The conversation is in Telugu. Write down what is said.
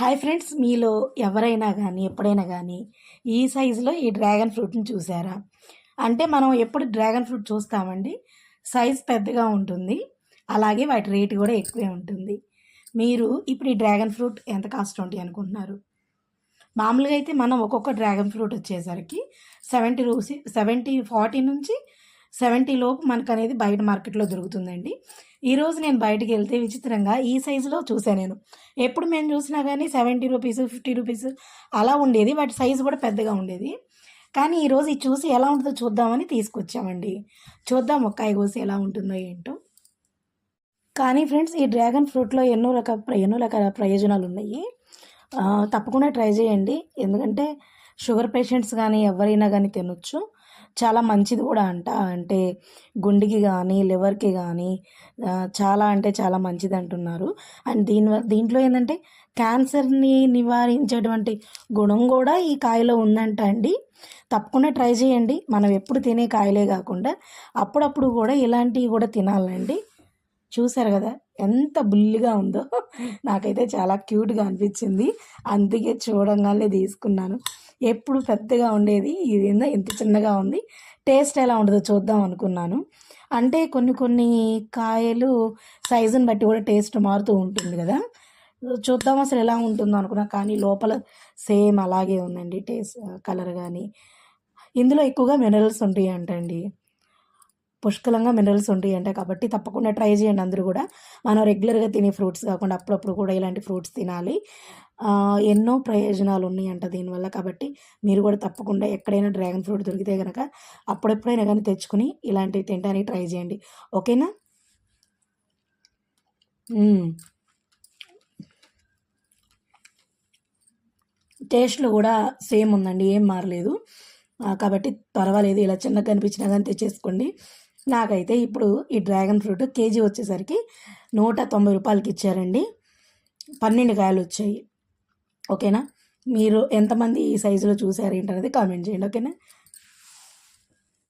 హాయ్ ఫ్రెండ్స్ మీలో ఎవరైనా కానీ ఎప్పుడైనా కానీ ఈ సైజులో ఈ డ్రాగన్ ఫ్రూట్ని చూసారా? అంటే మనం ఎప్పుడు డ్రాగన్ ఫ్రూట్ చూస్తామండి? సైజ్ పెద్దగా ఉంటుంది. అలాగే వాటి రేటు కూడా ఎక్కువే ఉంటుంది. మీరు ఇప్పుడు ఈ డ్రాగన్ ఫ్రూట్ ఎంత కాస్ట్ ఉంటాయి అనుకుంటున్నారు? మామూలుగా అయితే మనం ఒక్కొక్క డ్రాగన్ ఫ్రూట్ వచ్చేసరికి సెవెంటీ రూపీ సెవెంటీ ఫార్టీ నుంచి సెవెంటీ లోపు మనకు అనేది బయట మార్కెట్లో దొరుకుతుందండి. ఈరోజు నేను బయటకు వెళ్తే విచిత్రంగా ఈ సైజులో చూసాను నేను. ఎప్పుడు మేము చూసినా కానీ సెవెంటీ రూపీస్ ఫిఫ్టీ రూపీస్ అలా ఉండేది. వాటి సైజు కూడా పెద్దగా ఉండేది. కానీ ఈరోజు ఇది చూసి ఎలా ఉంటుందో చూద్దామని తీసుకొచ్చామండి. చూద్దాం ఒక్కాయ కోసి ఎలా ఉంటుందో ఏంటో. కానీ ఫ్రెండ్స్ ఈ డ్రాగన్ ఫ్రూట్లో ఎన్నో రకాల ఎన్నో రకాల ప్రయోజనాలు ఉన్నాయి. తప్పకుండా ట్రై చేయండి. ఎందుకంటే షుగర్ పేషెంట్స్ కానీ ఎవరైనా కానీ తినొచ్చు. చాలా మంచిది కూడా అంట. అంటే గుండెకి కానీ లివర్కి కానీ చాలా అంటే చాలా మంచిది అంటున్నారు. అండ్ దీని దీంట్లో ఏంటంటే క్యాన్సర్ని నివారించేటువంటి గుణం కూడా ఈ కాయలో ఉందంట అండి. తప్పకుండా ట్రై చేయండి. మనం ఎప్పుడు తినే కాయలే కాకుండా అప్పుడప్పుడు కూడా ఇలాంటివి కూడా తినాలండి. చూసారు కదా ఎంత బుల్లిగా ఉందో. నాకైతే చాలా క్యూట్గా అనిపించింది. అందుకే చూడంగానే తీసుకున్నాను. ఎప్పుడు పెద్దగా ఉండేది ఇది ఏందో ఇంత చిన్నగా ఉంది. టేస్ట్ ఎలా ఉంటుందో చూద్దాం అనుకున్నాను. అంటే కొన్ని కొన్ని కాయలు సైజుని బట్టి కూడా టేస్ట్ మారుతూ ఉంటుంది కదా. చూద్దాం అసలు ఎలా ఉంటుందో అనుకున్నా కానీ లోపల సేమ్ అలాగే ఉందండి టేస్ట్ కలర్ కానీ ఇందులో ఎక్కువగా మినరల్స్ ఉంటాయి అంటండి పుష్కలంగా మినరల్స్ ఉంటాయి అంట కాబట్టి తప్పకుండా ట్రై చేయండి అందరూ కూడా. మనం రెగ్యులర్గా తినే ఫ్రూట్స్ కాకుండా అప్పుడప్పుడు కూడా ఇలాంటి ఫ్రూట్స్ తినాలి. ఎన్నో ప్రయోజనాలు ఉన్నాయంట దీనివల్ల కాబట్టి మీరు కూడా తప్పకుండా ఎక్కడైనా డ్రాగన్ ఫ్రూట్ దొరికితే కనుక అప్పుడెప్పుడైనా కానీ తెచ్చుకుని ఇలాంటివి తినడానికి ట్రై చేయండి. ఓకేనా? టేస్ట్లో కూడా సేమ్ ఉందండి. ఏం మారలేదు. కాబట్టి పర్వాలేదు. ఇలా చిన్నగా కనిపించినా కానీ తెచ్చేసుకోండి. నాకైతే ఇప్పుడు ఈ డ్రాగన్ ఫ్రూట్ కేజీ వచ్చేసరికి నూట తొంభై రూపాయలకి ఇచ్చారండి. పన్నెండు కాయలు వచ్చాయి ఓకేనా? మీరు ఎంతమంది ఈ సైజులో చూసారు ఏంటనేది కామెంట్ చేయండి ఓకేనా?